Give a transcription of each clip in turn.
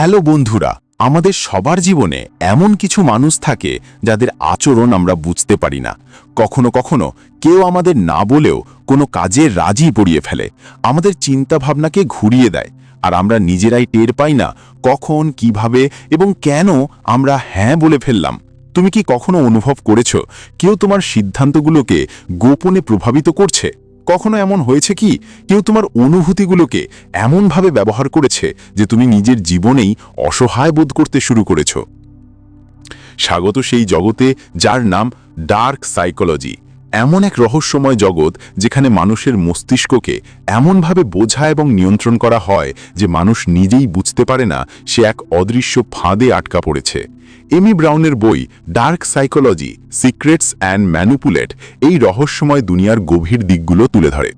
Hello বন্ধুরা, আমাদের সবার জীবনে এমন কিছু মানুষ থাকে যাদের আচরণ আমরা বুঝতে পারি না। কখনো কখনো কেউ আমাদের না বলেও কোনো কাজে রাজি পড়িয়ে ফেলে, আমাদের চিন্তা ভাবনাকে ঘুরিয়ে দেয়, আর আমরা নিজেরাই টের পাই না কখন, কীভাবে এবং কেন আমরা হ্যাঁ বলে ফেললাম। তুমি কি কখনো অনুভব করেছ কেউ তোমার সিদ্ধান্তগুলোকে গোপনে প্রভাবিত করছে? কখনো এমন হয়েছে কি? কেউ তোমার অনুভূতিগুলোকে এমনভাবে ব্যবহার করেছে যে তুমি নিজের জীবনেই অসহায় বোধ করতে শুরু করেছ। স্বাগত সেই জগতে যার নাম ডার্ক সাইকোলজি এমন এক রহস্যময় জগৎ যেখানে মানুষের মস্তিষ্ককে এমনভাবে বোঝা এবং নিয়ন্ত্রণ করা হয় যে মানুষ নিজেই বুঝতে পারে না সে এক অদৃশ্য ফাঁদে আটকা পড়েছে। এমি ব্রাউনের বই dark psychology, secrets and manipulate এই রহস্যময় দুনিয়ার গভীর দিকগুলো তুলে ধরে।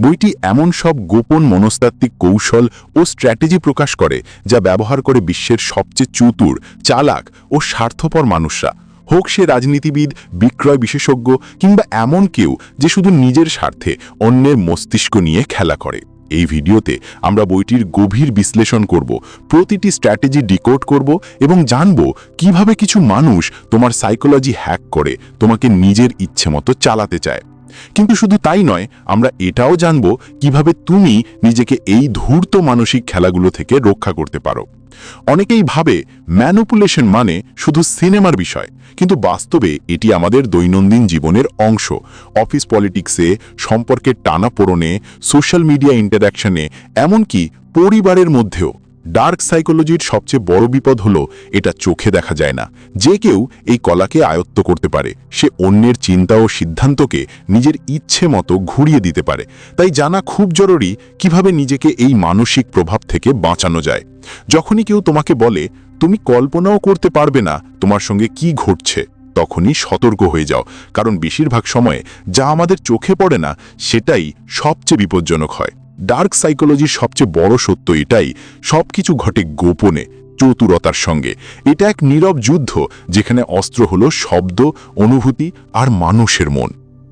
বইটি এমন সব গোপন মনস্তাত্ত্বিক কৌশল ও স্ট্র্যাটেজি প্রকাশ করে যা ব্যবহার করে বিশ্বের সবচেয়ে চতুর, চালাক ও স্বার্থপর মানুষরা। হোক সে রাজনীতিবিদ, বিক্রয় বিশেষজ্ঞ কিংবা এমন কেউ যে শুধু নিজের স্বার্থে অন্যের মস্তিষ্ক নিয়ে খেলা করে। এই ভিডিওতে আমরা বইটির গভীর বিশ্লেষণ করব, প্রতিটি স্ট্র্যাটেজি ডিকোড করব এবং জানব কীভাবে কিছু মানুষ তোমার সাইকোলজি হ্যাক করে, তোমাকে নিজের ইচ্ছে মতো চালাতে চায়। কিন্তু শুধু তাই নয়, আমরা এটাও জানব কীভাবে তুমি নিজেকে এই ধূর্ত মানসিক খেলাগুলো থেকে রক্ষা করতে পারো। অনেকেই ভাবে ম্যানুপুলেশন মানে শুধু সিনেমার বিষয়, কিন্তু বাস্তবে এটি আমাদের দৈনন্দিন জীবনের অংশ। অফিস পলিটিক্সে, সম্পর্কের টানাপোড়নে, সোশ্যাল মিডিয়া ইন্টারাকশনে এমনকি পরিবারের মধ্যেও। ডার্ক সাইকোলজির সবচেয়ে বড় বিপদ হলো, এটা চোখে দেখা যায় না। যে কেউ এই কলাকে আয়ত্ত করতে পারে, সে অন্যের চিন্তা ও সিদ্ধান্তকে নিজের ইচ্ছে মতো ঘুরিয়ে দিতে পারে। তাই জানা খুব জরুরি কীভাবে নিজেকে এই মানসিক প্রভাব থেকে বাঁচানো যায়। যখনই কেউ তোমাকে বলে, তুমি কল্পনাও করতে পারবে না তোমার সঙ্গে কি ঘটছে, তখনই সতর্ক হয়ে যাও। কারণ বেশিরভাগ সময়ে যা আমাদের চোখে পড়ে না, সেটাই সবচেয়ে বিপজ্জনক হয়। ডার্ক সাইকোলজির সবচেয়ে বড় সত্য এটাই, সবকিছু ঘটে গোপনে, চতুরতার সঙ্গে। এটা এক নীরব যুদ্ধ, যেখানে অস্ত্র হলো শব্দ, অনুভূতি আর মানুষের মন।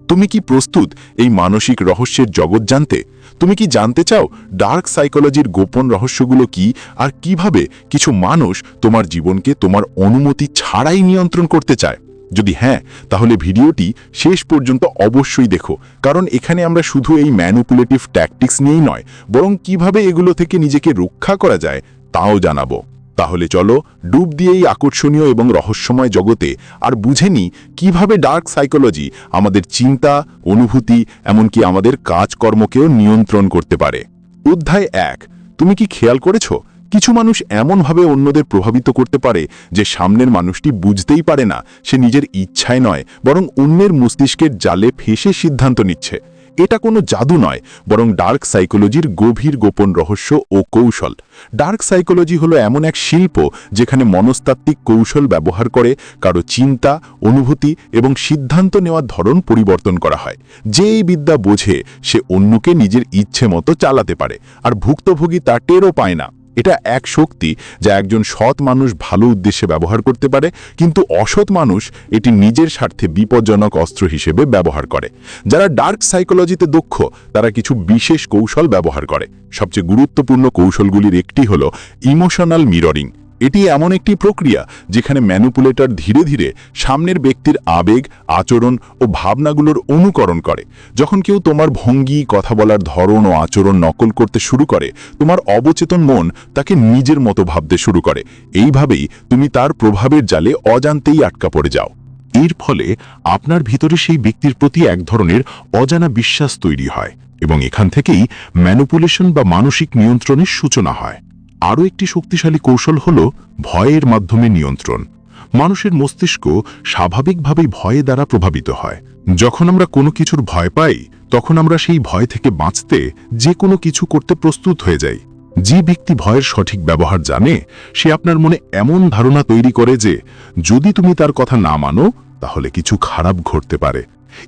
তুমি কি প্রস্তুত এই মানসিক রহস্যের জগৎ জানতে? তুমি কি জানতে চাও ডার্ক সাইকোলজির গোপন রহস্যগুলো কি আর কীভাবে কিছু মানুষ তোমার জীবনকে তোমার অনুমতি ছাড়াই নিয়ন্ত্রণ করতে চায়? যদি হ্যাঁ তাহলে ভিডিওটি শেষ পর্যন্ত অবশ্যই দেখো, কারণ এখানে আমরা শুধু এই ম্যানুপুলেটিভ ট্যাকটিক্স নিয়েই নয়, বরং কীভাবে এগুলো থেকে নিজেকে রক্ষা করা যায় তাও জানাব। তাহলে চলো, ডুব দিয়ে এই আকর্ষণীয় এবং রহস্যময় জগতে, আর বুঝে নি কীভাবে ডার্ক সাইকোলজি আমাদের চিন্তা, অনুভূতি, এমনকি আমাদের কাজকর্মকেও নিয়ন্ত্রণ করতে পারে। অধ্যায় এক, তুমি কি খেয়াল করেছ? কিছু মানুষ এমনভাবে অন্যদের প্রভাবিত করতে পারে যে সামনের মানুষটি বুঝতেই পারে না, সে নিজের ইচ্ছায় নয়, বরং অন্যের মস্তিষ্কের জালে ফেসে সিদ্ধান্ত নিচ্ছে। এটা কোনো জাদু নয়, বরং ডার্ক সাইকোলজির গভীর গোপন রহস্য ও কৌশল। ডার্ক সাইকোলজি হলো এমন এক শিল্প যেখানে মনস্তাত্ত্বিক কৌশল ব্যবহার করে কারও চিন্তা, অনুভূতি এবং সিদ্ধান্ত নেওয়ার ধরন পরিবর্তন করা হয়। যে এই বিদ্যা বোঝে, সে অন্যকে নিজের ইচ্ছে মতো চালাতে পারে, আর ভুক্তভোগী তা টেরও পায় না। এটা এক শক্তি যা একজন সৎ মানুষ ভালো উদ্দেশ্যে ব্যবহার করতে পারে, কিন্তু অসৎ মানুষ এটি নিজের স্বার্থে বিপজ্জনক অস্ত্র হিসেবে ব্যবহার করে। যারা ডার্ক সাইকোলজিতে দক্ষ, তারা কিছু বিশেষ কৌশল ব্যবহার করে। সবচেয়ে গুরুত্বপূর্ণ কৌশলগুলির একটি হল ইমোশনাল মিররিং। এটি এমন একটি প্রক্রিয়া যেখানে ম্যানুপুলেটর ধীরে ধীরে সামনের ব্যক্তির আবেগ, আচরণ ও ভাবনাগুলোর অনুকরণ করে। যখন কেউ তোমার ভঙ্গি, কথা বলার ধরন ও আচরণ নকল করতে শুরু করে, তোমার অবচেতন মন তাকে নিজের মতো ভাবতে শুরু করে। এইভাবেই তুমি তার প্রভাবের জালে অজান্তেই আটকা পড়ে যাও। এর ফলে আপনার ভিতরে সেই ব্যক্তির প্রতি এক ধরনের অজানা বিশ্বাস তৈরি হয় এবং এখান থেকেই ম্যানুপুলেশন বা মানসিক নিয়ন্ত্রণের সূচনা হয়। আরও একটি শক্তিশালী কৌশল হল ভয়ের মাধ্যমে নিয়ন্ত্রণ। মানুষের মস্তিষ্ক স্বাভাবিকভাবেই ভয়ে দ্বারা প্রভাবিত হয়। যখন আমরা কোনো কিছুর ভয় পাই, তখন আমরা সেই ভয় থেকে বাঁচতে যে কোনো কিছু করতে প্রস্তুত হয়ে যাই। যে ব্যক্তি ভয়ের সঠিক ব্যবহার জানে, সে আপনার মনে এমন ধারণা তৈরি করে যে, যদি তুমি তার কথা না মানো, তাহলে কিছু খারাপ ঘটতে পারে।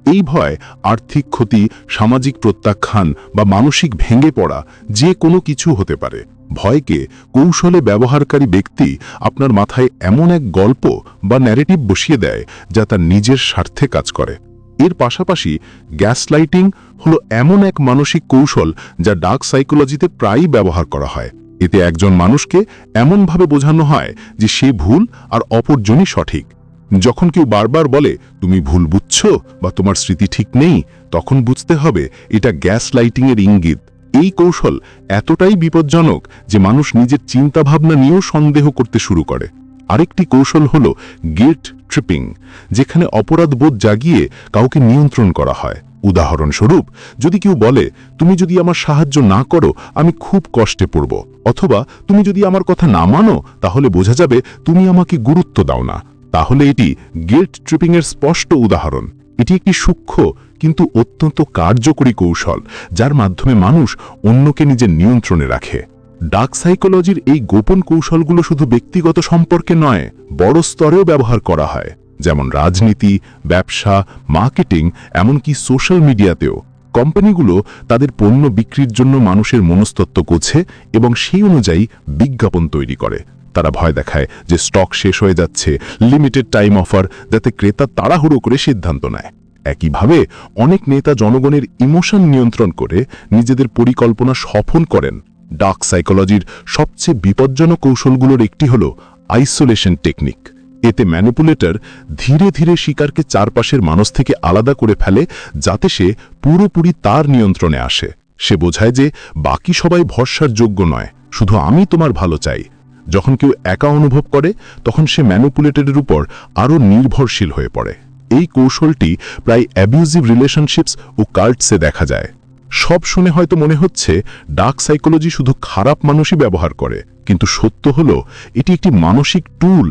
এই ভয় আর্থিক ক্ষতি, সামাজিক প্রত্যাখ্যান বা মানসিক ভেঙে পড়া যে কোনো কিছু হতে পারে। ভয়কে কৌশলে ব্যবহারকারী ব্যক্তি আপনার মাথায় এমন এক গল্প বা ন্যারেটিভ বসিয়ে দেয় যা তার নিজের স্বার্থে কাজ করে। এর পাশাপাশি গ্যাসলাইটিং হলো এমন এক মানসিক কৌশল যা ডার্ক সাইকোলজিতে প্রায়ই ব্যবহার করা হয়। এতে একজন মানুষকে এমনভাবে বোঝানো হয় যে সে ভুল আর অপরজনই সঠিক। যখন কেউ বারবার বলে, তুমি ভুল বুঝছ বা তোমার স্মৃতি ঠিক নেই, তখন বুঝতে হবে এটা গ্যাস লাইটিংয়ের ইঙ্গিত। এই কৌশল এতটাই বিপজ্জনক যে মানুষ নিজের চিন্তাভাবনা নিয়েও সন্দেহ করতে শুরু করে। আরেকটি কৌশল হল গিল্ট ট্রিপিং, যেখানে অপরাধবোধ জাগিয়ে কাউকে নিয়ন্ত্রণ করা হয়। উদাহরণস্বরূপ, যদি কেউ বলে, তুমি যদি আমার সাহায্য না করো, আমি খুব কষ্টে পড়ব। অথবা, তুমি যদি আমার কথা না মানো, তাহলে বোঝা যাবে তুমি আমাকে গুরুত্ব দাও না। তাহলে এটি গিল্ট ট্রিপিংয়ের স্পষ্ট উদাহরণ। এটি একটি সূক্ষ্ম কিন্তু অত্যন্ত কার্যকরী কৌশল, যার মাধ্যমে মানুষ অন্যকে নিজের নিয়ন্ত্রণে রাখে। ডাক সাইকোলজির এই গোপন কৌশলগুলো শুধু ব্যক্তিগত সম্পর্কে নয়, বড় স্তরেও ব্যবহার করা হয়। যেমন রাজনীতি, ব্যবসা, মার্কেটিং, এমনকি সোশ্যাল মিডিয়াতেও। কোম্পানিগুলো তাদের পণ্য বিক্রির জন্য মানুষের মনস্তত্ত্ব গোছে এবং সেই অনুযায়ী বিজ্ঞাপন তৈরি করে। তারা ভয় দেখায় যে স্টক শেষ হয়ে যাচ্ছে, লিমিটেড টাইম অফার, যাতে ক্রেতা তাড়াহুড়ো করে সিদ্ধান্ত নেয়। একইভাবে অনেক নেতা জনগণের ইমোশন নিয়ন্ত্রণ করে নিজেদের পরিকল্পনা সফল করেন। ডার্ক সাইকোলজির সবচেয়ে বিপজ্জনক কৌশলগুলোর একটি হল আইসোলেশন টেকনিক। এতে ম্যানিপুলেটর ধীরে ধীরে শিকারকে চারপাশের মানুষ থেকে আলাদা করে ফেলে যাতে সে পুরোপুরি তার নিয়ন্ত্রণে আসে। সে বোঝায় যে বাকি সবাই ভরসার যোগ্য নয়, শুধু আমি তোমার ভালো চাই। যখন কেউ একা অনুভব করে, তখন সে ম্যানুপুলেটরের উপর আরও নির্ভরশীল হয়ে পড়ে। এই কৌশলটি প্রায় অ্যাবিউজিভ রিলেশনশিপস ও কার্টসে দেখা যায়। সব শুনে হয়তো মনে হচ্ছে ডার্ক সাইকোলজি শুধু খারাপ মানুষই ব্যবহার করে, কিন্তু সত্য হলো এটি একটি মানসিক টুল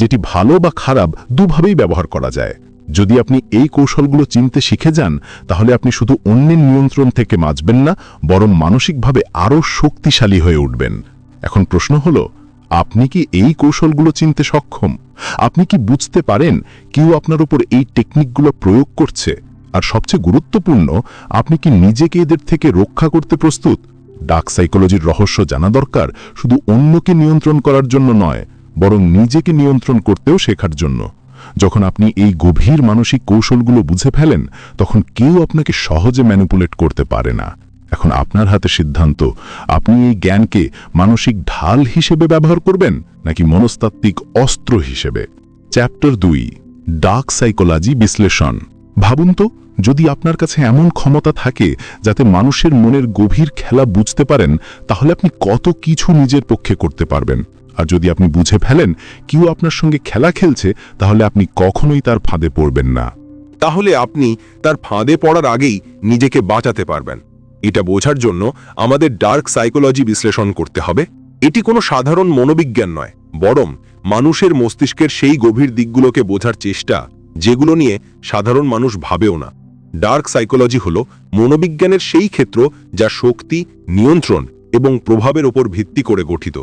যেটি ভালো বা খারাপ দুভাবেই ব্যবহার করা যায়। যদি আপনি এই কৌশলগুলো চিনতে শিখে যান, তাহলে আপনি শুধু অন্যের নিয়ন্ত্রণ থেকে বাঁচবেন না, বরং মানসিকভাবে আরও শক্তিশালী হয়ে উঠবেন। এখন প্রশ্ন হলো আপনি কি এই কৌশলগুলো চিনতে সক্ষম? আপনি কি বুঝতে পারেন কেউ আপনার উপর এই টেকনিকগুলো প্রয়োগ করছে? আর সবচেয়ে গুরুত্বপূর্ণ, আপনি কি নিজেকে এদের থেকে রক্ষা করতে প্রস্তুত? ডার্ক সাইকোলজির রহস্য জানা দরকার, শুধু অন্যকে নিয়ন্ত্রণ করার জন্য নয়, বরং নিজেকে নিয়ন্ত্রণ করতেও শেখার জন্য। যখন আপনি এই গভীর মানসিক কৌশলগুলো বুঝে ফেলেন, তখন কেউ আপনাকে সহজে ম্যানিপুলেট করতে পারে না। এখন আপনার হাতে সিদ্ধান্ত, আপনি এই জ্ঞানকে মানসিক ঢাল হিসেবে ব্যবহার করবেন নাকি মনস্তাত্ত্বিক অস্ত্র হিসেবে? চ্যাপ্টার দুই ডার্ক সাইকোলজি বিশ্লেষণ। ভাবুন তো, যদি আপনার কাছে এমন ক্ষমতা থাকে যাতে মানুষের মনের গভীর খেলা বুঝতে পারেন, তাহলে আপনি কত কিছু নিজের পক্ষে করতে পারবেন। আর যদি আপনি বুঝে ফেলেন কেউ আপনার সঙ্গে খেলা খেলছে, তাহলে আপনি কখনোই তার ফাঁদে পড়বেন না। তাহলে আপনি তার ফাঁদে পড়ার আগেই নিজেকে বাঁচাতে পারবেন। এটা বোঝার জন্য আমাদের ডার্ক সাইকোলজি বিশ্লেষণ করতে হবে। এটি কোনো সাধারণ মনোবিজ্ঞান নয়, বরং মানুষের মস্তিষ্কের সেই গভীর দিকগুলোকে বোঝার চেষ্টা, যেগুলো নিয়ে সাধারণ মানুষ ভাবেও না। ডার্ক সাইকোলজি হল মনোবিজ্ঞানের সেই ক্ষেত্র যা শক্তি, নিয়ন্ত্রণ এবং প্রভাবের ওপর ভিত্তি করে গঠিত।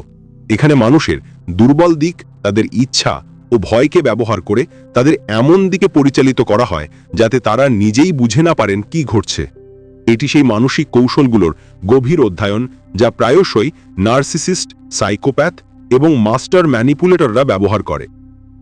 এখানে মানুষের দুর্বল দিক, তাদের ইচ্ছা ও ভয়কে ব্যবহার করে তাদের এমন দিকে পরিচালিত করা হয় যাতে তারা নিজেই বুঝে না পারেন কি ঘটছে। এটি সেই মানসিক কৌশলগুলোর গভীর অধ্যয়ন যা প্রায়শই নার্সিসিস্ট, সাইকোপ্যাথ এবং মাস্টার ম্যানিপুলেটররা ব্যবহার করে।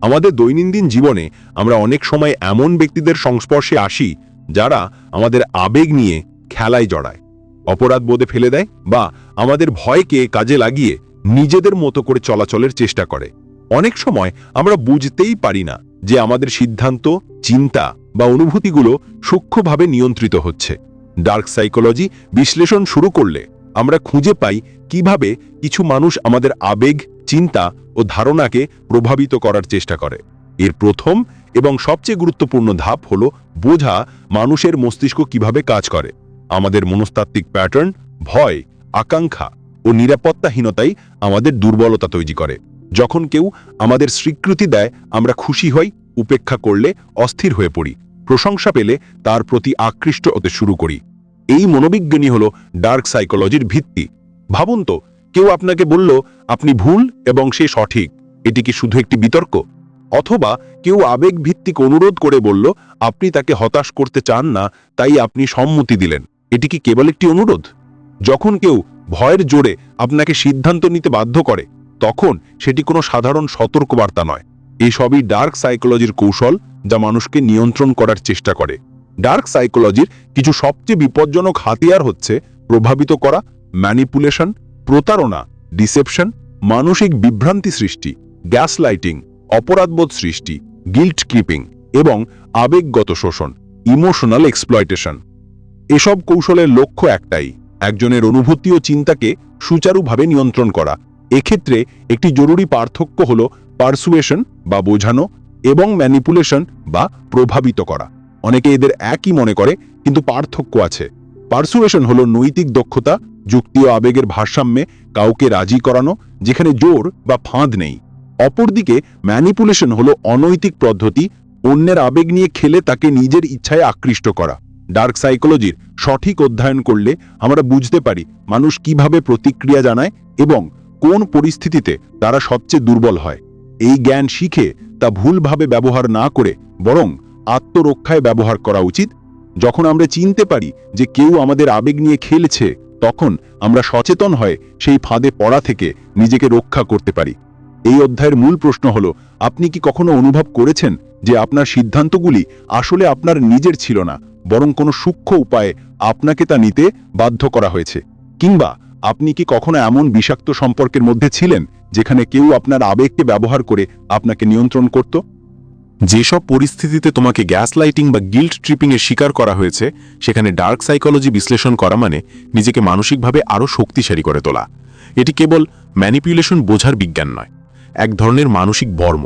আমাদের দৈনন্দিন জীবনে আমরা অনেক সময় এমন ব্যক্তিদের সংস্পর্শে আসি যারা আমাদের আবেগ নিয়ে খেলায় জড়ায়, অপরাধ বোধে ফেলে দেয় বা আমাদের ভয়কে কাজে লাগিয়ে নিজেদের মতো করে চলাচলের চেষ্টা করে। অনেক সময় আমরা বুঝতেই পারি না যে আমাদের সিদ্ধান্ত, চিন্তা বা অনুভূতিগুলো সূক্ষ্মভাবে নিয়ন্ত্রিত হচ্ছে। ডার্ক সাইকোলজি বিশ্লেষণ শুরু করলে আমরা খুঁজে পাই কীভাবে কিছু মানুষ আমাদের আবেগ, চিন্তা ও ধারণাকে প্রভাবিত করার চেষ্টা করে। এর প্রথম এবং সবচেয়ে গুরুত্বপূর্ণ ধাপ হল বোঝা মানুষের মস্তিষ্ক কীভাবে কাজ করে। আমাদের মনস্তাত্ত্বিক প্যাটার্ন, ভয়, আকাঙ্ক্ষা ও নিরাপত্তাহীনতাই আমাদের দুর্বলতা তৈরি করে। যখন কেউ আমাদের স্বীকৃতি দেয়, আমরা খুশি হই, উপেক্ষা করলে অস্থির হয়ে পড়ি। প্রশংসা পেলে তার প্রতি আকৃষ্ট হতে শুরু করি। এই মনোবিজ্ঞানী হল ডার্ক সাইকোলজির ভিত্তি। ভাবুন তো, কেউ আপনাকে বলল, আপনি ভুল এবং সে সঠিক। এটি কি শুধু একটি বিতর্ক? অথবা কেউ আবেগ ভিত্তিক অনুরোধ করে বলল, আপনি তাকে হতাশ করতে চান না, তাই আপনি সম্মতি দিলেন। এটি কি কেবল একটি অনুরোধ? যখন কেউ ভয়ের জোরে আপনাকে সিদ্ধান্ত নিতে বাধ্য করে, তখন সেটি কোনো সাধারণ সতর্কবার্তা নয়। এসবই ডার্ক সাইকোলজির কৌশল যা মানুষকে নিয়ন্ত্রণ করার চেষ্টা করে। ডার্ক সাইকোলজির কিছু সবচেয়ে বিপজ্জনক হাতিয়ার হচ্ছে প্রভাবিত করা, ম্যানিপুলেশন, প্রতারণা, ডিসেপশন, মানসিক বিভ্রান্তি সৃষ্টি, গ্যাস লাইটিং, অপরাধবোধ সৃষ্টি, গিল্ট ক্রিপিং এবং আবেগগত শোষণ, ইমোশনাল এক্সপ্লয়টেশন। এসব কৌশলের লক্ষ্য একটাই, একজনের অনুভূতি ও চিন্তাকে সুচারুভাবে নিয়ন্ত্রণ করা। এক্ষেত্রে একটি জরুরি পার্থক্য হল পারসুয়েশন বা বোঝানো এবং ম্যানিপুলেশন বা প্রভাবিত করা। অনেকে এদের একই মনে করে, কিন্তু পার্থক্য আছে। পার্সুয়েশন হলো নৈতিক দক্ষতা, যুক্তি ও আবেগের ভারসাম্যে কাউকে রাজি করানো, যেখানে জোর বা ফাঁদ নেই। অপরদিকে ম্যানিপুলেশন হলো অনৈতিক পদ্ধতি, অন্যের আবেগ নিয়ে খেলে তাকে নিজের ইচ্ছায় আকৃষ্ট করা। ডার্ক সাইকোলজির সঠিক অধ্যয়ন করলে আমরা বুঝতে পারি মানুষ কীভাবে প্রতিক্রিয়া জানায় এবং কোন পরিস্থিতিতে তারা সবচেয়ে দুর্বল হয়। এই জ্ঞান শিখে তা ভুলভাবে ব্যবহার না করে বরং আত্মরক্ষায় ব্যবহার করা উচিত। যখন আমরা চিনতে পারি যে কেউ আমাদের আবেগ নিয়ে খেলছে, তখন আমরা সচেতন হয়ে সেই ফাঁদে পড়া থেকে নিজেকে রক্ষা করতে পারি। এই অধ্যায়ের মূল প্রশ্ন হল, আপনি কি কখনো অনুভব করেছেন যে আপনার সিদ্ধান্তগুলি আসলে আপনার নিজের ছিল না, বরং কোনো সূক্ষ্ম উপায়ে আপনাকে তা নিতে বাধ্য করা হয়েছে? কিংবা আপনি কি কখনো এমন বিষাক্ত সম্পর্কের মধ্যে ছিলেন যেখানে কেউ আপনার আবেগকে ব্যবহার করে আপনাকে নিয়ন্ত্রণ করত? যেসব পরিস্থিতিতে তোমাকে গ্যাস লাইটিং বা গিল্ট ট্রিপিংয়ের শিকার করা হয়েছে, সেখানে ডার্ক সাইকোলজি বিশ্লেষণ করা মানে নিজেকে মানসিকভাবে আরও শক্তিশালী করে তোলা। এটি কেবল ম্যানিপুলেশন বোঝার বিজ্ঞান নয়, এক ধরনের মানসিক বর্ম,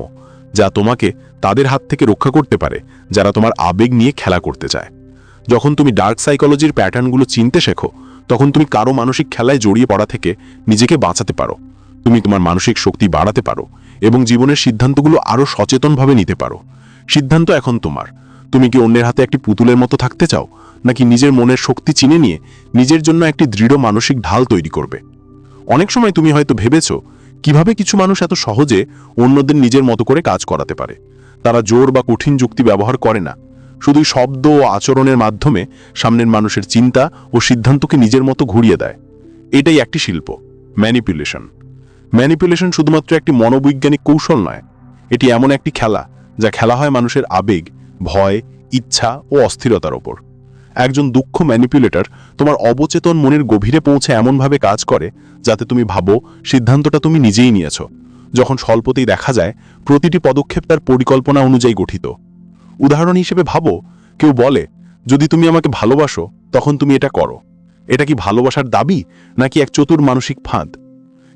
যা তোমাকে তাদের হাত থেকে রক্ষা করতে পারে, যারা তোমার আবেগ নিয়ে খেলা করতে চায়। যখন তুমি ডার্ক সাইকোলজির প্যাটার্নগুলো চিনতে শেখো তখন তুমি কারও মানসিক খেলায় জড়িয়ে পড়া থেকে নিজেকে বাঁচাতে পারো। তুমি তোমার মানসিক শক্তি বাড়াতে পারো এবং জীবনের সিদ্ধান্তগুলো আরও সচেতনভাবে নিতে পারো। সিদ্ধান্ত এখন তোমার। তুমি কি অন্যের হাতে একটি পুতুলের মতো থাকতে চাও? নাকি নিজের মনের শক্তি চিনে নিয়ে নিজের জন্য একটি দৃঢ় মানসিক ঢাল তৈরি করবে? অনেক সময় তুমি হয়তো ভেবেছ, কীভাবে কিছু মানুষ এত সহজে অন্যদের নিজের মতো করে কাজ করাতে পারে? তারা জোর বা কঠিন যুক্তি ব্যবহার করে না। শুধু শব্দ ও আচরণের মাধ্যমে সামনের মানুষের চিন্তা ও সিদ্ধান্তকে নিজের মতো ঘুরিয়ে দেয়। এটাই একটি শিল্প ম্যানিপুলেশন ম্যানিপুলেশন শুধুমাত্র একটি মনোবৈজ্ঞানিক কৌশল নয়, এটি এমন একটি খেলা যা খেলা হয় মানুষের আবেগ, ভয়, ইচ্ছা ও অস্থিরতার ওপর। একজন দুঃখ ম্যানিপুলেটর তোমার অবচেতন মনের গভীরে পৌঁছে এমনভাবে কাজ করে যাতে তুমি ভাবো সিদ্ধান্তটা তুমি নিজেই নিয়েছ। যখন স্বল্পতেই দেখা যায়, প্রতিটি পদক্ষেপ তার পরিকল্পনা অনুযায়ী গঠিত। উদাহরণ হিসেবে ভাবো, কেউ বলে, যদি তুমি আমাকে ভালোবাসো, তখন তুমি এটা করো। এটা কি ভালোবাসার দাবি, নাকি এক চতুর মানসিক ফাঁদ?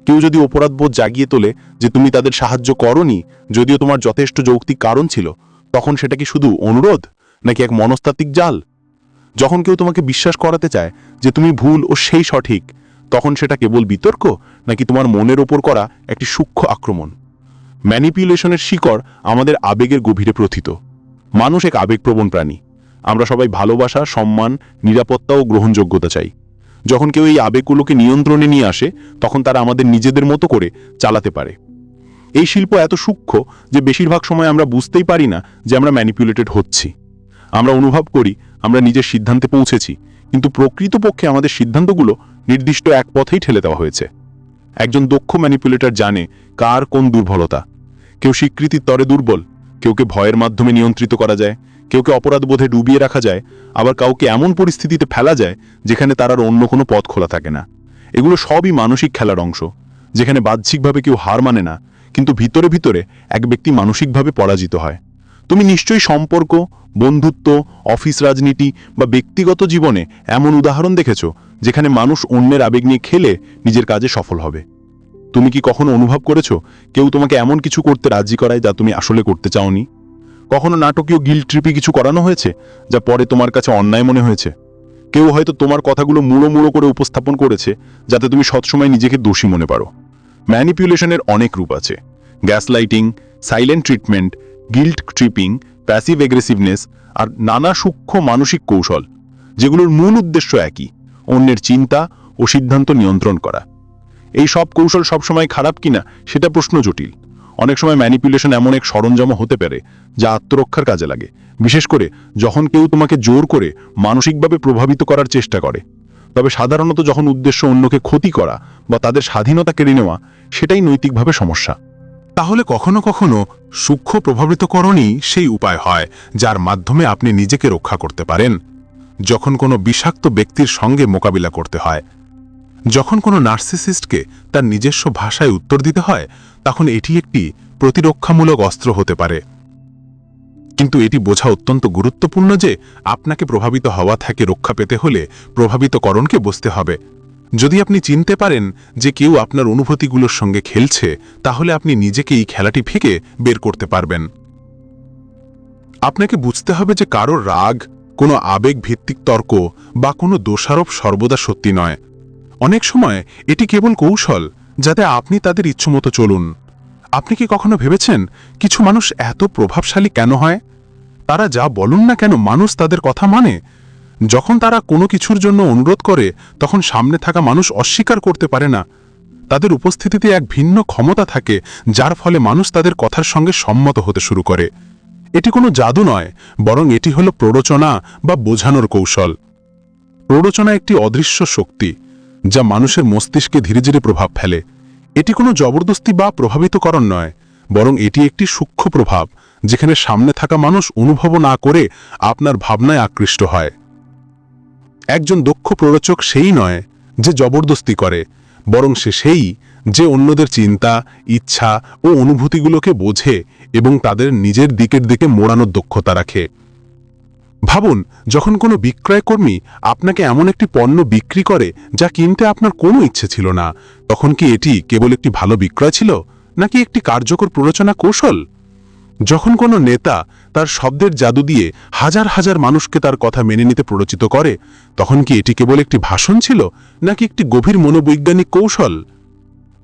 কেউ যদি অপরাধবোধ জাগিয়ে তোলে যে তুমি তাদের সাহায্য করনি, যদিও তোমার যথেষ্ট যৌক্তিক কারণ ছিল, তখন সেটা কি শুধু অনুরোধ, নাকি এক মনস্তাত্ত্বিক জাল? যখন কেউ তোমাকে বিশ্বাস করাতে চায় যে তুমি ভুল ও সেই সঠিক, তখন সেটা কেবল বিতর্ক, নাকি তোমার মনের ওপর করা একটি সূক্ষ্ম আক্রমণ? ম্যানিপুলেশনের শিকড় আমাদের আবেগের গভীরে প্রথিত। মানুষ এক আবেগপ্রবণ প্রাণী। আমরা সবাই ভালোবাসা, সম্মান, নিরাপত্তা ও গ্রহণযোগ্যতা চাই। যখন কেউ এই আবেগগুলোকে নিয়ন্ত্রণে নিয়ে আসে, তখন তারা আমাদের নিজেদের মতো করে চালাতে পারে। এই শিল্প এত সূক্ষ্ম যে বেশিরভাগ সময় আমরা বুঝতেই পারি না যে আমরা ম্যানিপুলেটেড হচ্ছি। আমরা অনুভব করি, আমরা নিজের সিদ্ধান্তে পৌঁছেছি, কিন্তু প্রকৃতপক্ষে আমাদের সিদ্ধান্তগুলো নির্দিষ্ট এক পথেই ঠেলে দেওয়া হয়েছে। একজন দক্ষ ম্যানিপুলেটর জানে কার কোন দুর্বলতা। কেউ স্বীকৃতির তরে দুর্বল কেউকে ভয়ের মাধ্যমে নিয়ন্ত্রিত করা যায়, কেউকে অপরাধবোধে ডুবিয়ে রাখা যায়, আবার কাউকে এমন পরিস্থিতিতে ফেলা যায় যেখানে তার আর অন্য কোনো পথ খোলা থাকে না। এগুলো সবই মানসিক খেলার অংশ, যেখানে বাহ্যিকভাবে কেউ হার মানে না, কিন্তু ভিতরে ভিতরে এক ব্যক্তি মানসিকভাবে পরাজিত হয়। তুমি নিশ্চয়ই সম্পর্ক, বন্ধুত্ব, অফিস রাজনীতি বা ব্যক্তিগত জীবনে এমন উদাহরণ দেখেছ, যেখানে মানুষ অন্যের আবেগ নিয়ে খেলে নিজের কাজে সফল হবে। তুমি কি কখনো অনুভব করেছ? কেউ তোমাকে এমন কিছু করতে রাজি করায় যা তুমি আসলে করতে চাওনি? কখনো নাটকীয় গিল ট্রিপি কিছু করানো হয়েছে, যা পরে তোমার কাছে অন্যায় মনে হয়েছে? কেউ হয়তো তোমার কথাগুলো মুড়ো মুড়ো করে উপস্থাপন করেছে, যাতে তুমি সবসময় নিজেকে দোষী মনে পারো। ম্যানিপুলেশনের অনেক রূপ আছে। Gaslighting silent treatment guilt tripping passive aggressiveness আর নানা সূক্ষ্ম মানসিক কৌশল, যেগুলোর মূল উদ্দেশ্য একই, অন্যের চিন্তা ও সিদ্ধান্ত নিয়ন্ত্রণ করা। এই সব কৌশল সবসময় খারাপ কিনা সেটা প্রশ্ন জটিল। অনেক সময় ম্যানিপুলেশন এমন এক সরঞ্জাম হতে পারে, যা আত্মরক্ষার কাজে লাগে। বিশেষ করে, যখন কেউ তোমাকে জোর করে মানসিকভাবে প্রভাবিত করার চেষ্টা করে। তবে সাধারণত যখন উদ্দেশ্য অন্যকে ক্ষতি করা বা তাদের স্বাধীনতা কেড়ে নেওয়া, সেটাই নৈতিকভাবে সমস্যা। তাহলে কখনো কখনো সূক্ষ্ম প্রভাবিতকরণই সেই উপায় হয়, যার মাধ্যমে আপনি নিজেকে রক্ষা করতে পারেন। যখন কোনো বিষাক্ত ব্যক্তির সঙ্গে মোকাবিলা করতে হয় যখন কোনো নার্সিসিস্টকে তার নিজস্ব ভাষায় উত্তর দিতে হয়, তখন এটি একটি প্রতিরক্ষামূলক অস্ত্র হতে পারে। কিন্তু এটি বোঝা অত্যন্ত গুরুত্বপূর্ণ যে আপনাকে প্রভাবিত হওয়া থেকে রক্ষা পেতে হলে প্রভাবিতকরণকে বসতে হবে। যদি আপনি চিনতে পারেন যে কেউ আপনার অনুভূতিগুলোর সঙ্গে খেলছে, তাহলে আপনি নিজেকে এই খেলাটি ফেঁকে বের করতে পারবেন। আপনাকে বুঝতে হবে যে কারও রাগ, কোনো আবেগ ভিত্তিক তর্ক বা কোনো দোষারোপ সর্বদা সত্যি নয়। অনেক সময় এটি কেবল কৌশল যাতে আপনি তাদের ইচ্ছমতো চলুন। আপনি কি কখনো ভেবেছেন কিছু মানুষ এত প্রভাবশালী কেন হয়? তারা যা বলুন না কেন মানুষ তাদের কথা মানে? যখন তারা কোনো কিছুর জন্য অনুরোধ করে, তখন সামনে থাকা মানুষ অস্বীকার করতে পারে না। তাদের উপস্থিতিতে এক ভিন্ন ক্ষমতা থাকে, যার ফলে মানুষ তাদের কথার সঙ্গে সম্মত হতে শুরু করে। এটি কোনো জাদু নয়, বরং এটি হলো প্ররোচনা বা বোঝানোর কৌশল। প্ররোচনা একটি অদৃশ্য শক্তি। যা মানুষের মস্তিষ্কে ধীরে ধীরে প্রভাব ফেলে। এটি কোনো জবরদস্তি বা প্রভাবিতকরণ নয়, বরং এটি একটি সূক্ষ্ম প্রভাব, যেখানে সামনে থাকা মানুষ অনুভব না করে আপনার ভাবনায় আকৃষ্ট হয়। একজন দক্ষ প্ররোচক সেই নয় যে জবরদস্তি করে, বরং সে সেই যে অন্যদের চিন্তা, ইচ্ছা ও অনুভূতিগুলোকে বোঝে এবং তাদের নিজের দিকের দিকে মোড়ানোর দক্ষতা রাখে। ভাবুন, যখন কোনো বিক্রয়কর্মী আপনাকে এমন একটি পণ্য বিক্রি করে যা কিনতে আপনার কোনো ইচ্ছে ছিল না, তখন কি এটি কেবল একটি ভালো বিক্রয় ছিল, নাকি একটি কার্যকর প্ররোচনা কৌশল? যখন কোনো নেতা তার শব্দের জাদু দিয়ে হাজার হাজার মানুষকে তার কথা মেনে নিতে প্ররোচিত করে, তখন কি এটি কেবল একটি ভাষণ ছিল, নাকি একটি গভীর মনোবৈজ্ঞানিক কৌশল?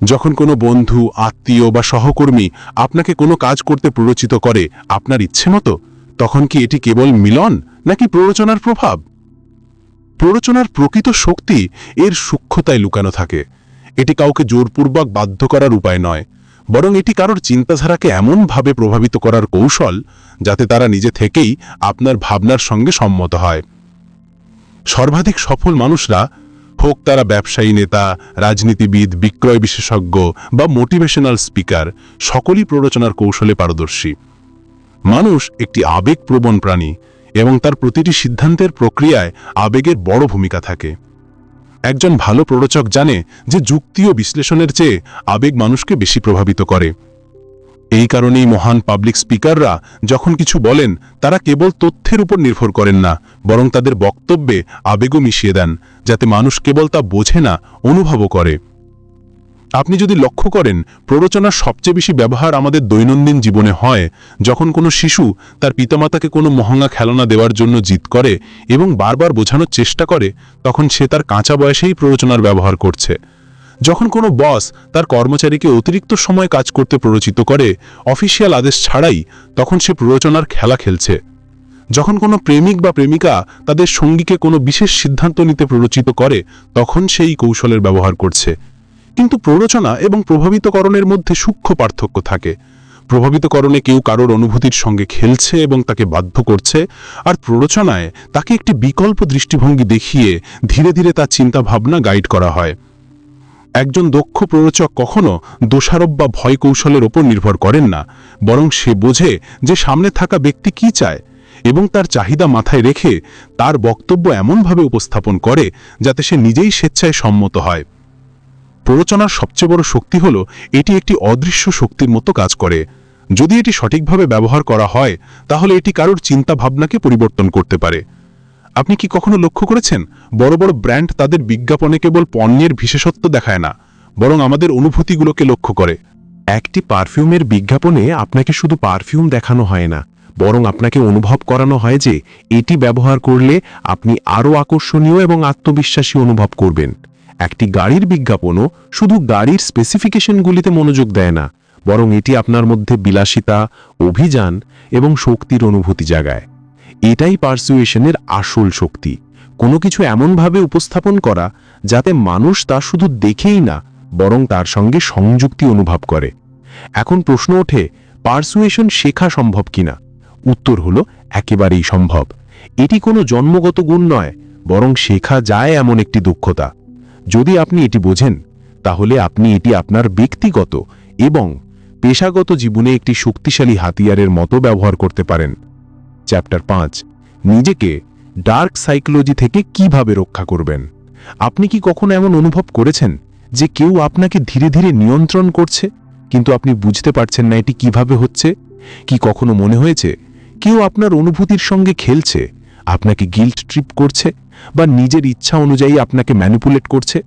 যখন কোনো বন্ধু, আত্মীয় বা সহকর্মী আপনাকে কোনো কাজ করতে প্ররোচিত করে আপনার ইচ্ছে মতো তখন কি এটি কেবল মিলন নাকি প্ররোচনার প্রভাব? প্ররোচনার প্রকৃত শক্তি এর সূক্ষ্মতায় লুকানো থাকে। এটি কাউকে জোরপূর্বক বাধ্য করার উপায় নয়, বরং এটি কারোর চিন্তাধারাকে এমনভাবে প্রভাবিত করার কৌশল যাতে তারা নিজে থেকেই আপনার ভাবনার সঙ্গে সম্মত হয়। সর্বাধিক সফল মানুষরা, হোক তারা ব্যবসায়ী নেতা, রাজনীতিবিদ, বিক্রয় বিশেষজ্ঞ বা মোটিভেশনাল স্পিকার সকলই প্ররোচনার কৌশলে পারদর্শী। মানুষ একটি আবেগপ্রবণ প্রাণী এবং তার প্রতিটি সিদ্ধান্তের প্রক্রিয়ায় আবেগের বড় ভূমিকা থাকে। একজন ভালো প্ররোচক জানে যে যুক্তি ও বিশ্লেষণের চেয়ে আবেগ মানুষকে বেশি প্রভাবিত করে। এই কারণেই মহান পাবলিক স্পিকাররা যখন কিছু বলেন, তারা কেবল তথ্যের উপর নির্ভর করেন না, বরং তাদের বক্তব্যে আবেগও মিশিয়ে দেন, যাতে মানুষ কেবল তা বোঝে না, অনুভবও করে। আপনি যদি লক্ষ্য করেন, প্ররোচনার সবচেয়ে বেশি ব্যবহার আমাদের দৈনন্দিন জীবনে হয়। যখন কোনো শিশু তার পিতামাতাকে কোনো মহঙ্গা খেলনা দেওয়ার জন্য জিত করে এবং বারবার বোঝানোর চেষ্টা করে, তখন সে তার কাঁচা বয়সেই প্ররোচনার ব্যবহার করছে। যখন কোনো বস তার কর্মচারীকে অতিরিক্ত সময় কাজ করতে প্ররোচিত করে, অফিসিয়াল আদেশ ছাড়াই, তখন সে প্ররোচনার খেলা খেলছে। যখন কোনো প্রেমিক বা প্রেমিকা তাদের সঙ্গীকে কোনো বিশেষ সিদ্ধান্ত নিতে প্ররোচিত করে, তখন সেই কৌশলের ব্যবহার করছে। কিন্তু প্ররোচনা এবং প্রভাবিতকরণের মধ্যে সূক্ষ্ম পার্থক্য থাকে। প্রভাবিতকরণে কেউ কারোর অনুভূতির সঙ্গে খেলছে এবং তাকে বাধ্য করছে, আর প্ররোচনায় তাকে একটি বিকল্প দৃষ্টিভঙ্গি দেখিয়ে ধীরে ধীরে তার চিন্তাভাবনা গাইড করা হয়। একজন দক্ষ প্ররোচক কখনো দোষারোপ বা ভয় কৌশলের ওপর নির্ভর করেন না, বরং সে বোঝে যে সামনে থাকা ব্যক্তি কি চায় এবং তার চাহিদা মাথায় রেখে তার বক্তব্য এমনভাবে উপস্থাপন করে যাতে সে নিজেই স্বেচ্ছায় সম্মত হয়। প্ররোচনার সবচেয়ে বড় শক্তি হল এটি একটি অদৃশ্য শক্তির মতো কাজ করে। যদি এটি সঠিকভাবে ব্যবহার করা হয়, তাহলে এটি কারোর চিন্তা ভাবনাকে পরিবর্তন করতে পারে। আপনি কি কখনো লক্ষ্য করেছেন? বড় বড় ব্র্যান্ড তাদের বিজ্ঞাপনে কেবল পণ্যের বিশেষত্ব দেখায় না, বরং আমাদের অনুভূতিগুলোকে লক্ষ্য করে। একটি পারফিউমের বিজ্ঞাপনে আপনাকে শুধু পারফিউম দেখানো হয় না, বরং আপনাকে অনুভব করানো হয় যে এটি ব্যবহার করলে আপনি আরও আকর্ষণীয় এবং আত্মবিশ্বাসী অনুভব করবেন। একটি গাড়ির বিজ্ঞাপনও শুধু গাড়ির স্পেসিফিকেশনগুলিতে মনোযোগ দেয় না, বরং এটি আপনার মধ্যে বিলাসিতা, অভিযান এবং শক্তির অনুভূতি জাগায়। এটাই পার্সুয়েশনের আসল শক্তি। কোনো কিছু এমনভাবে উপস্থাপন করা যাতে মানুষ তা শুধু দেখেই না, বরং তার সঙ্গে সংযুক্তি অনুভব করে। এখন প্রশ্ন ওঠে পার্সুয়েশন শেখা সম্ভব কিনা? উত্তর হলো, একেবারেই সম্ভব। এটি কোনো জন্মগত গুণ নয়, বরং শেখা যায় এমন একটি দক্ষতা। যদি আপনি এটি বোঝেন, তাহলে আপনি এটি আপনার ব্যক্তিগত এবং পেশাগত জীবনে একটি শক্তিশালী হাতিয়ারের মতো ব্যবহার করতে পারেন। চ্যাপ্টার পাঁচ, নিজেকে ডার্ক সাইকোলজি থেকে কীভাবে রক্ষা করবেন? আপনি কি কখনো এমন অনুভব করেছেন যে কেউ আপনাকে ধীরে ধীরে নিয়ন্ত্রণ করছে, কিন্তু আপনি বুঝতে পারছেন না এটি কীভাবে হচ্ছে? কি কখনো মনে হয়েছে, কেউ আপনার অনুভূতির সঙ্গে খেলছে, আপনাকে গিল্ট ট্রিপ করছে? বা নিজের ইচ্ছা অনুযায়ী আপনাকে ম্যানিপুলেট করছে?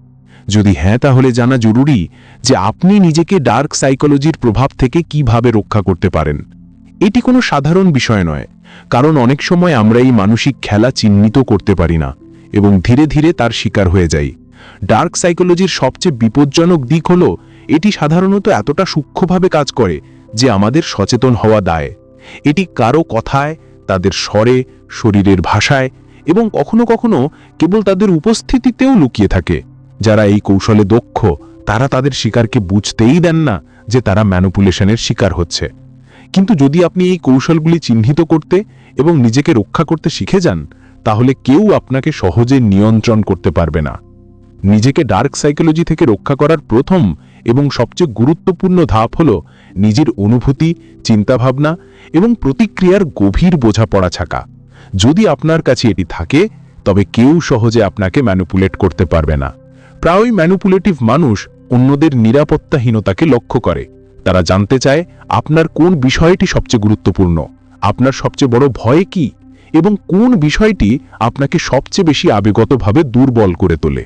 যদি হ্যাঁ তাহলে জানা জরুরি যে আপনি নিজেকে ডার্ক সাইকোলজির প্রভাব থেকে কীভাবে রক্ষা করতে পারেন। এটি কোনো সাধারণ বিষয় নয়, কারণ অনেক সময় আমরা এই মানসিক খেলা চিহ্নিত করতে পারি না এবং ধীরে ধীরে তার শিকার হয়ে যাই। ডার্ক সাইকোলজির সবচেয়ে বিপজ্জনক দিক হল, এটি সাধারণত এতটা সূক্ষ্মভাবে কাজ করে যে আমাদের সচেতন হওয়া দায়। এটি কারও কথায়, তাদের স্বরে, শরীরের ভাষায় এবং কখনো কখনো কেবল তাদের উপস্থিতিতেও লুকিয়ে থাকে। যারা এই কৌশলে দক্ষ, তারা তাদের শিকারকে বুঝতেই দেন না যে তারা ম্যানুপুলেশনের শিকার হচ্ছে। কিন্তু যদি আপনি এই কৌশলগুলি চিহ্নিত করতে এবং নিজেকে রক্ষা করতে শিখে যান, তাহলে কেউ আপনাকে সহজে নিয়ন্ত্রণ করতে পারবে না। নিজেকে ডার্ক সাইকোলজি থেকে রক্ষা করার প্রথম এবং সবচেয়ে গুরুত্বপূর্ণ ধাপ হল নিজের অনুভূতি, চিন্তাভাবনা এবং প্রতিক্রিয়ার গভীর বোঝাপড়া থাকা যদি আপনার কাছে এটি থাকে, তবে কেউ সহজে আপনাকে ম্যানুপুলেট করতে পারবে না। প্রায়ই ম্যানুপুলেটিভ মানুষ অন্যদের নিরাপত্তাহীনতাকে লক্ষ্য করে। তারা জানতে চায়, আপনার কোন বিষয়টি সবচেয়ে গুরুত্বপূর্ণ? আপনার সবচেয়ে বড় ভয় কি? এবং কোন বিষয়টি আপনাকে সবচেয়ে বেশি আবেগতভাবে দুর্বল করে তোলে?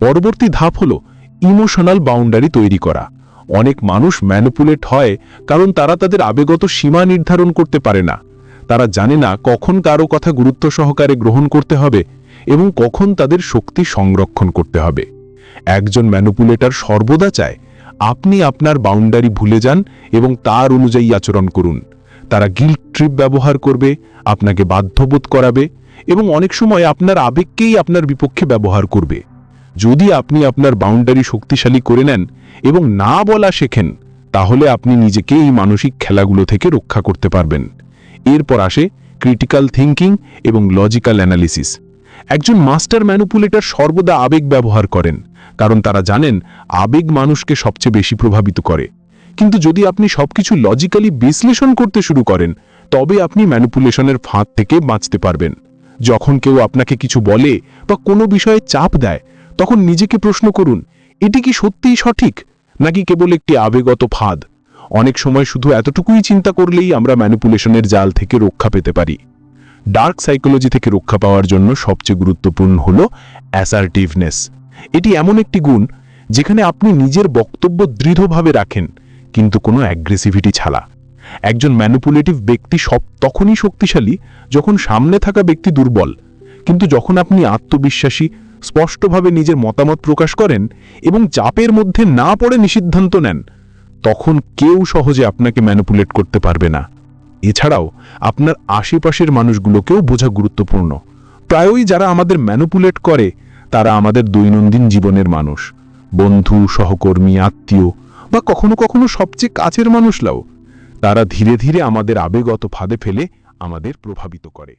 পরবর্তী ধাপ হল ইমোশনাল বাউন্ডারি তৈরি করা। অনেক মানুষ ম্যানুপুলেট হয় কারণ তারা তাদের আবেগত সীমা নির্ধারণ করতে পারে না। তারা জানে না কখন কারও কথা গুরুত্ব সহকারে গ্রহণ করতে হবে এবং কখন তাদের শক্তি সংরক্ষণ করতে হবে। একজন ম্যানুপুলেটর সর্বদা চায়, আপনি আপনার বাউন্ডারি ভুলে যান এবং তার অনুযায়ী আচরণ করুন। তারা গিল্ট ট্রিপ ব্যবহার করবে, আপনাকে বাধ্যবোধ করাবে এবং অনেক সময় আপনার আবেগকেই আপনার বিপক্ষে ব্যবহার করবে। যদি আপনি আপনার বাউন্ডারি শক্তিশালী করে নেন এবং না বলা শেখেন, তাহলে আপনি নিজেকে এই মানসিক খেলাগুলো থেকে রক্ষা করতে পারবেন। এরপর আসে ক্রিটিক্যাল থিঙ্কিং এবং লজিক্যাল অ্যানালিসিস একজন মাস্টার ম্যানুপুলেটর সর্বদা আবেগ ব্যবহার করেন, কারণ তারা জানেন আবেগ মানুষকে সবচেয়ে বেশি প্রভাবিত করে। কিন্তু যদি আপনি সবকিছু লজিক্যালি বিশ্লেষণ করতে শুরু করেন, তবে আপনি ম্যানুপুলেশনের ফাঁদ থেকে বাঁচতে পারবেন। যখন কেউ আপনাকে কিছু বলে বা কোনো বিষয়ে চাপ দেয়, তখন নিজেকে প্রশ্ন করুন, এটি কি সত্যিই সঠিক? নাকি কেবল একটি আবেগত ফাঁদ? অনেক সময় শুধু এতটুকুই চিন্তা করলেই আমরা ম্যানুপুলেশনের জাল থেকে রক্ষা পেতে পারি। ডার্ক সাইকোলজি থেকে রক্ষা পাওয়ার জন্য সবচেয়ে গুরুত্বপূর্ণ হল অ্যাসার্টিভনেস এটি এমন একটি গুণ যেখানে আপনি নিজের বক্তব্য দৃঢ়ভাবে রাখেন, কিন্তু কোনো অ্যাগ্রেসিভিটি ছাড়া। একজন ম্যানুপুলেটিভ ব্যক্তি সব তখনই শক্তিশালী যখন সামনে থাকা ব্যক্তি দুর্বল, কিন্তু যখন আপনি আত্মবিশ্বাসী, স্পষ্টভাবে নিজের মতামত প্রকাশ করেন এবং চাপের মধ্যে না পড়ে নিষিদ্ধান্ত নেন তখন কেউ সহজে আপনাকে ম্যানুপুলেট করতে পারবে না। এছাড়াও, আপনার আশেপাশের মানুষগুলোকেও বোঝা গুরুত্বপূর্ণ। প্রায়ই যারা আমাদের ম্যানুপুলেট করে, তারা আমাদের দৈনন্দিন জীবনের মানুষ। বন্ধু, সহকর্মী, আত্মীয়, বা কখনো কখনো সবচেয়ে কাছের মানুষরাও। তারা ধীরে ধীরে আমাদের আবেগত ফাঁদে ফেলে আমাদের প্রভাবিত করে।